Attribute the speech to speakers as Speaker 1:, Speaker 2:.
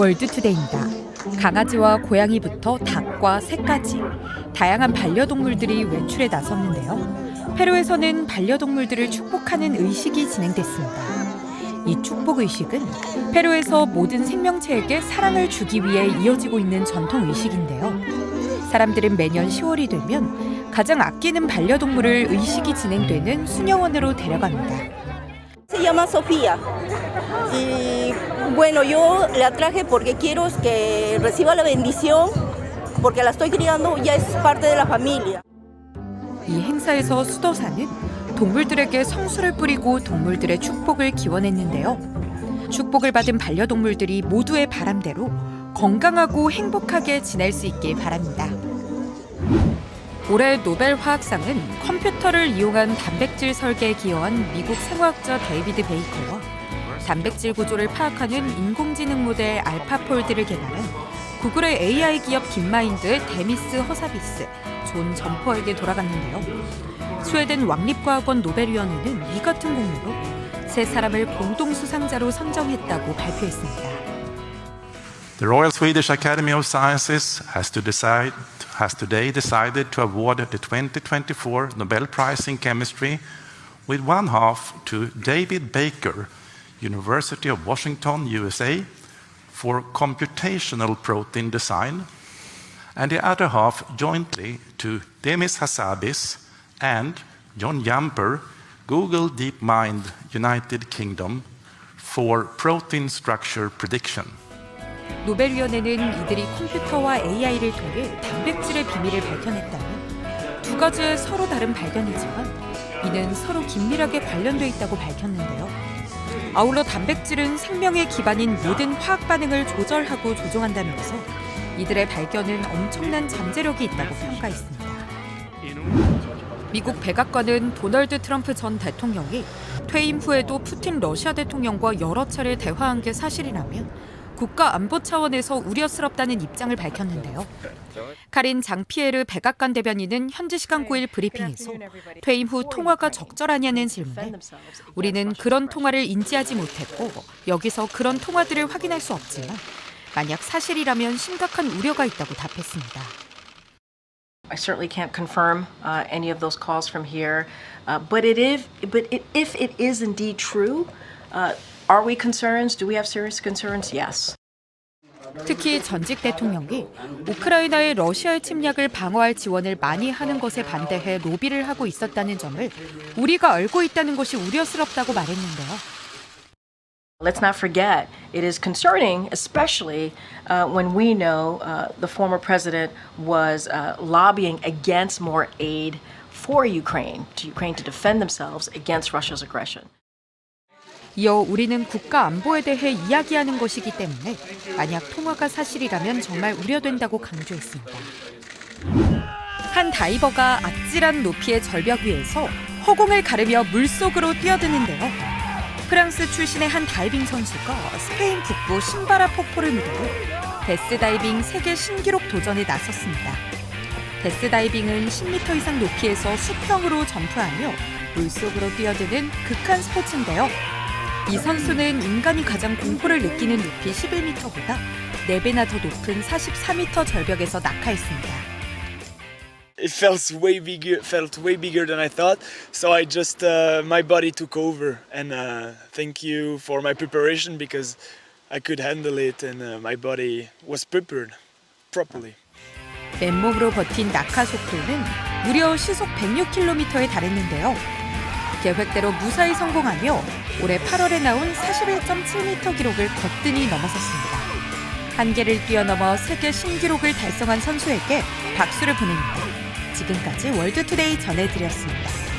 Speaker 1: 월드투데이입니다. 강아지와 고양이부터 닭과 새까지 다양한 반려동물들이 외출에 나섰는데요. 페루에서는 반려동물들을 축복하는 의식이 진행됐습니다. 이 축복 의식은 페루에서 모든 생명체에게 사랑을 주기 위해 이어지고 있는 전통 의식인데요. 사람들은 매년 10월이 되면 가장 아끼는 반려동물을 의식이 진행되는 수녀원으로 데려갑니다.
Speaker 2: Y bueno, yo la traje porque quiero que reciba la bendición, porque la estoy criando, ya es parte de la familia.
Speaker 1: 이 행사에서 수도사는 동물들에게 성수를 뿌리고 동물들의 축복을 기원했는데요. 축복을 받은 반려동물들이 모두의 바람대로 건강하고 행복하게 지낼 수 있길 바랍니다. 올해 노벨 화학상은 컴퓨터를 이용한 단백질 설계에 기여한 미국 생화학자 데이비드 베이커와 단백질 구조를 파악하는 인공지능 모델 알파폴드를 개발한 구글의 AI 기업 딥마인드의 데미스 허사비스, 존 점퍼에게 돌아갔는데요. 스웨덴 왕립과학원 노벨위원회는 이 같은 공로로 세 사람을 공동 수상자로 선정했다고 발표했습니다.
Speaker 3: The Royal Swedish Academy of Sciences has, to decide, has today decided to award the 2024 Nobel Prize in Chemistry with one half to David Baker, University of Washington, USA, for computational protein design, and the other half jointly to Demis Hassabis and John Yamper, Google DeepMind, United Kingdom, for protein structure prediction.
Speaker 1: 노벨위원회는 이들이 컴퓨터와 AI를 통해 단백질의 비밀을 밝혀냈다며 두 가지의 서로 다른 발견이지만 이는 서로 긴밀하게 관련돼 있다고 밝혔는데요. 아울러 단백질은 생명의 기반인 모든 화학 반응을 조절하고 조종한다면서 이들의 발견은 엄청난 잠재력이 있다고 평가했습니다. 미국 백악관은 도널드 트럼프 전 대통령이 퇴임 후에도 푸틴 러시아 대통령과 여러 차례 대화한 게 사실이라면 국가 안보 차원에서 우려스럽다는 입장을 밝혔는데요. 카린 장피에르 백악관 대변인은 현지 시간 9일 브리핑에서 퇴임 후 통화가 적절하냐는 질문에 우리는 그런 통화를 인지하지 못했고 여기서 그런 통화들을 확인할 수 없지만 만약 사실이라면 심각한 우려가 있다고 답했습니다.
Speaker 4: I certainly can't confirm uh, any of those calls from here, uh, but it is, but if it is indeed true, uh, are we concerned? Do we have serious concerns? Yes.
Speaker 1: 특히 전직 대통령이 우크라이나의 러시아의 침략을 방어할 지원을 많이 하는 것에 반대해 로비를 하고 있었다는 점을 우리가 알고 있다는 것이 우려스럽다고 말했는데요.
Speaker 4: Let's not forget, it is concerning, especially uh, when we know uh, the former president was uh, lobbying against more aid for Ukraine, to Ukraine to defend themselves against Russia's aggression.
Speaker 1: 이어 우리는 국가 안보에 대해 이야기하는 것이기 때문에 만약 통화가 사실이라면 정말 우려된다고 강조했습니다. 한 다이버가 아찔한 높이의 절벽 위에서 허공을 가르며 물속으로 뛰어드는데요. 프랑스 출신의 한 다이빙 선수가 스페인 북부 신바라 폭포를 무대로 데스 다이빙 세계 신기록 도전에 나섰습니다. 데스 다이빙은 10m 이상 높이에서 수평으로 점프하며 물속으로 뛰어드는 극한 스포츠인데요. 이 선수는 인간이 가장 공포를 느끼는 높이 11m보다 4배나 더 높은 44m 절벽에서 낙하했습니다.
Speaker 5: it felt way bigger felt way bigger than I thought so I just uh, my body took over and uh, thank you for my preparation because I could handle it and uh, my body was prepared properly
Speaker 1: 맨몸으로 버틴 낙하 속도는 무려 시속 106km에 달했는데요. 계획대로 무사히 성공하며 올해 8월에 나온 41.7m 기록을 거뜬히 넘어섰습니다. 한계를 뛰어넘어 세계 신기록을 달성한 선수에게 박수를 보냅니다. 지금까지 월드투데이 전해드렸습니다.